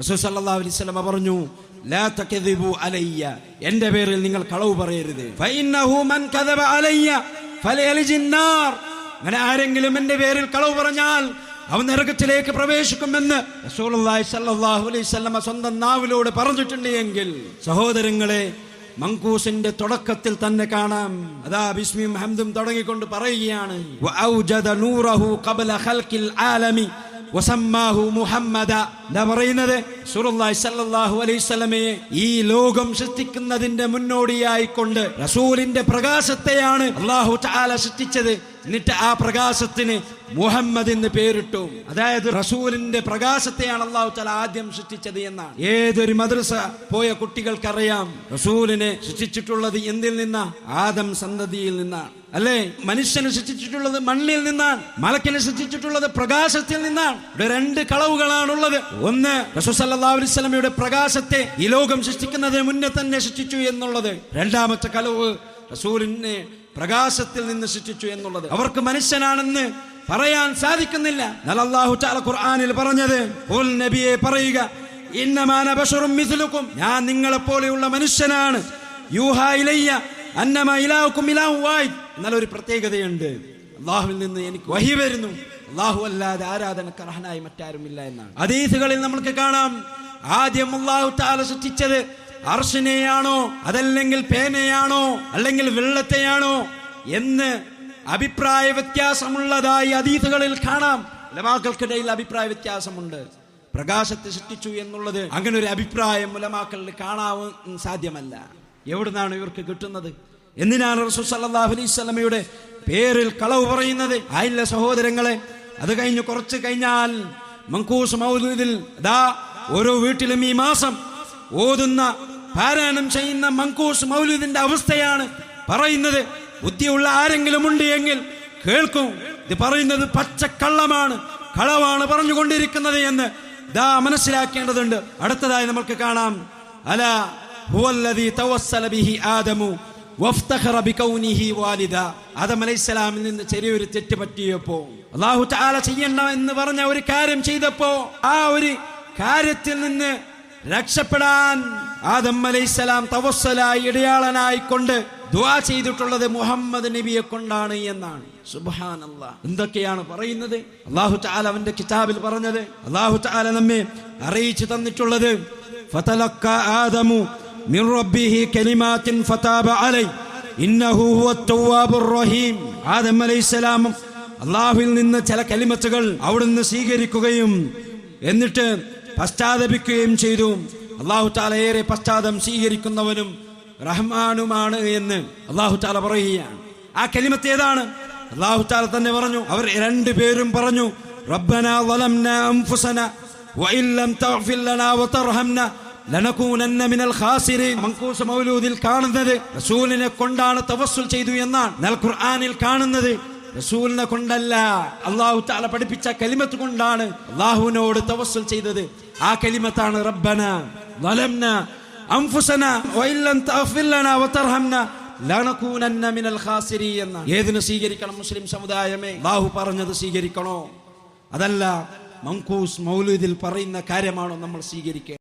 റസൂൽ അലൈഹി വസല്ലം പറഞ്ഞു ലാ തകദിബു അലയ്യ. എന്റെ പേരിൽ നിങ്ങൾ കളവ് പറയരുത്. ഫൈന്നഹു മൻ കദബ അലയ്യ ഫലയലിജിൻ നാർ. അങ്ങനെ ആരെങ്കിലും എന്റെ പേരിൽ കളവ് പറഞ്ഞാൽ അവൻ നരകത്തിലേക്ക് പ്രവേശിക്കുമെന്ന് വസല്ലം സ്വന്തം നാവിലൂടെ പറഞ്ഞിട്ടുണ്ട് എങ്കിൽ സഹോദരങ്ങളെ മങ്കൂസിന്റെ തുടക്കത്തിൽ തന്നെ കാണാം. അതാ ബിസ്മിയും ഹംദും തുടങ്ങിക്കൊണ്ട് പറയുകയാണ് മുഹമ്മദ എന്താ പറയുന്നത്? സുറുല്ലാഹി വസല്ലമയെ ഈ ലോകം സൃഷ്ടിക്കുന്നതിന്റെ മുന്നോടിയായിക്കൊണ്ട് റസൂലിന്റെ പ്രകാശത്തെയാണ് അള്ളാഹു തആല സൃഷ്ടിച്ചത്. എന്നിട്ട് ആ പ്രകാശത്തിന് മുഹമ്മദ് എന്ന് പേരിട്ടു. അതായത് റസൂലിന്റെ പ്രകാശത്തെയാണ് അള്ളാഹു തല ആദ്യം സൃഷ്ടിച്ചത് എന്നാണ്. ഏതൊരു മദ്രസ പോയ കുട്ടികൾക്കറിയാം. റസൂലിനെ സൃഷ്ടിച്ചിട്ടുള്ളത് എന്തിൽ നിന്നാ? ആദം സന്തതിയിൽ നിന്നാണ്. അല്ലേ? മനുഷ്യനെ സൃഷ്ടിച്ചിട്ടുള്ളത് മണ്ണിൽ നിന്നാണ്. മലക്കിനെ സൃഷ്ടിച്ചിട്ടുള്ളത് പ്രകാശത്തിൽ നിന്നാണ്. ഇവിടെ രണ്ട് കളവുകളാണുള്ളത്. ഒന്ന് റസൂസല്ലാസ്ലമയുടെ പ്രകാശത്തെ ഈ ലോകം സൃഷ്ടിക്കുന്നതിന് മുന്നേ തന്നെ സൃഷ്ടിച്ചു എന്നുള്ളത്. രണ്ടാമത്തെ കളവ് റസൂലിനെ പ്രകാശത്തിൽ നിന്ന് സൃഷ്ടിച്ചു എന്നുള്ളത്. അവർക്ക് മനുഷ്യനാണെന്ന് പറയാൻ സാധിക്കുന്നില്ല. എന്നാൽ തആല ഖുർആനിൽ പറഞ്ഞത് നബിയെ പറയുക ഇന്നമാന ബഷറും മിസിലുക്കും. ഞാൻ നിങ്ങളെ പോലെയുള്ള മനുഷ്യനാണ്. യൂഹ ഇലയ്യ അന്നമ ഇലാവുക്കും ഇലാഹു വായി എന്നാൽ ഒരു പ്രത്യേകതയുണ്ട്. അള്ളാഹുവിൽ നിന്ന് എനിക്ക് വഹി വരുന്നു. അള്ളാഹു അല്ലാതെ ആരാധനക്ക് അർഹനായി മറ്റാരുമില്ല എന്നാണ്. അതീസുകളിൽ നമ്മൾക്ക് കാണാം. ആദ്യം അള്ളാഹു താല സൃഷ്ടിച്ചത് അർഷിനെയാണോ അതല്ലെങ്കിൽ പേനയാണോ അല്ലെങ്കിൽ വെള്ളത്തെയാണോ എന്ന് അഭിപ്രായ വ്യത്യാസമുള്ളതായി അതീതുകളിൽ കാണാം. ഉലമാക്കൾക്കിടയിൽ അഭിപ്രായ വ്യത്യാസമുണ്ട്. പ്രകാശത്തെ സൃഷ്ടിച്ചു എന്നുള്ളത് അങ്ങനെ ഒരു അഭിപ്രായം ഉലമാക്കളിൽ കാണാവും സാധ്യമല്ല. എവിടുന്നാണ് ഇവർക്ക് കിട്ടുന്നത്? എന്തിനാണ് റസൂൽ സല്ലല്ലാഹു അലൈഹി പേരിൽ കളവ് പറയുന്നത്? ആയില്ല സഹോദരങ്ങളെ അത് കഴിഞ്ഞ് കുറച്ച് കഴിഞ്ഞാൽ മങ്കൂസ് മൗലൂദിൽ ദാ ഓരോ വീട്ടിലും ഈ മാസം ഓതുന്ന പാരായണം ചെയ്യുന്ന മങ്കൂസ് മൗലൂദിന്റെ അവസ്ഥയാണ് പറയുന്നത്. ബുദ്ധിയുള്ള ആരെങ്കിലും ഉണ്ട് എങ്കിൽ കേൾക്കൂ. ഇത് പറയുന്നത് പച്ചക്കള്ളമാണ് കളവാണ് പറഞ്ഞുകൊണ്ടിരിക്കുന്നത് എന്ന് ദാ മനസ്സിലാക്കേണ്ടതുണ്ട്. അടുത്തതായി നമുക്ക് കാണാം. അല ആദമു ആദം അലൈഹിസ്സലാമിൽ നിന്ന് ചെറിയൊരു തെറ്റ് പറ്റിയപ്പോ അല്ലാഹു തആല ചെയ്യണ്ട എന്ന് പറഞ്ഞ ഒരു കാര്യം ചെയ്തപ്പോ ആ ഒരു കാര്യത്തിൽ നിന്ന് രക്ഷപ്പെടാൻ ആദം അലൈഹിസ്സലാം തവസ്സലായി ഇടയാളനായി കൊണ്ട് ദുആ ചെയ്തിട്ടുള്ളത് മുഹമ്മദ് നബിയെ കൊണ്ടാണ് എന്നാണ് സുബ്ഹാനല്ലാ എന്തൊക്കെയാണ് പറയുന്നത് അല്ലാഹു തആല അവന്റെ കിതാബിൽ പറഞ്ഞത് അല്ലാഹു തആല നമ്മെ അറിയിച്ചു തന്നിട്ടുള്ളത് ഫതലക്ക ആദമു من ربه كلمات فتاب عليه إنه هو التواب الرحيم ആദം അലൈഹിസ്സലാം അള്ളാഹുവിൽ നിന്ന് ചില കലിമത്തുകൾ അവിടുന്ന് സ്വീകരിക്കുകയും എന്നിട്ട് പശ്ചാത്തപിക്കുകയും ചെയ്തു. അള്ളാഹു താല ഏറെ പശ്ചാത്തലം സ്വീകരിക്കുന്നവനും റഹ്മാനുമാണ് എന്ന് അള്ളാഹു താല പറയുകയാണ്. ആ കലിമത്ത് ഏതാണ്? അള്ളാഹു താല തന്നെ പറഞ്ഞു അവർ രണ്ടു പേരും പറഞ്ഞു റബ്ബന വലംന അംഫുസന വഇല്ലം തഗ്ഫിർ ലനാ വതർഹംന ലനകൂനന്ന മിനൽ ഖാസിരീൻ. മങ്കൂസ് മൗലൂദിൽ കാണുന്നത് റസൂലിനെ കൊണ്ടാണ് തവസ്സുൽ ചെയ്തു എന്നാണ് നൽ ഖുർആനിൽ കാണുന്നത്. റസൂലിനെ കൊണ്ടല്ല. അള്ളാഹു താല പഠിപ്പിച്ച കലിമത്ത് കൊണ്ടാണ് അള്ളാഹുവിനോട് തവസ്സുൽ ചെയ്തത്. ആ കലിമത്താണ് റബ്ബന വലംന അംഫുസന وإن لم تغفر ലനകൂനന്ന മിനൽ ഖാസിരി എന്ന. ഏതിന് സ്വീകരിക്കണം മുസ്ലിം സമുദായമേ? അള്ളാഹു പറഞ്ഞത് സ്വീകരിക്കണോ? അതല്ല മങ്കൂസ് മൗലൂദിൽ പറയുന്ന കാര്യമാണോ നമ്മൾ സ്വീകരിക്കുക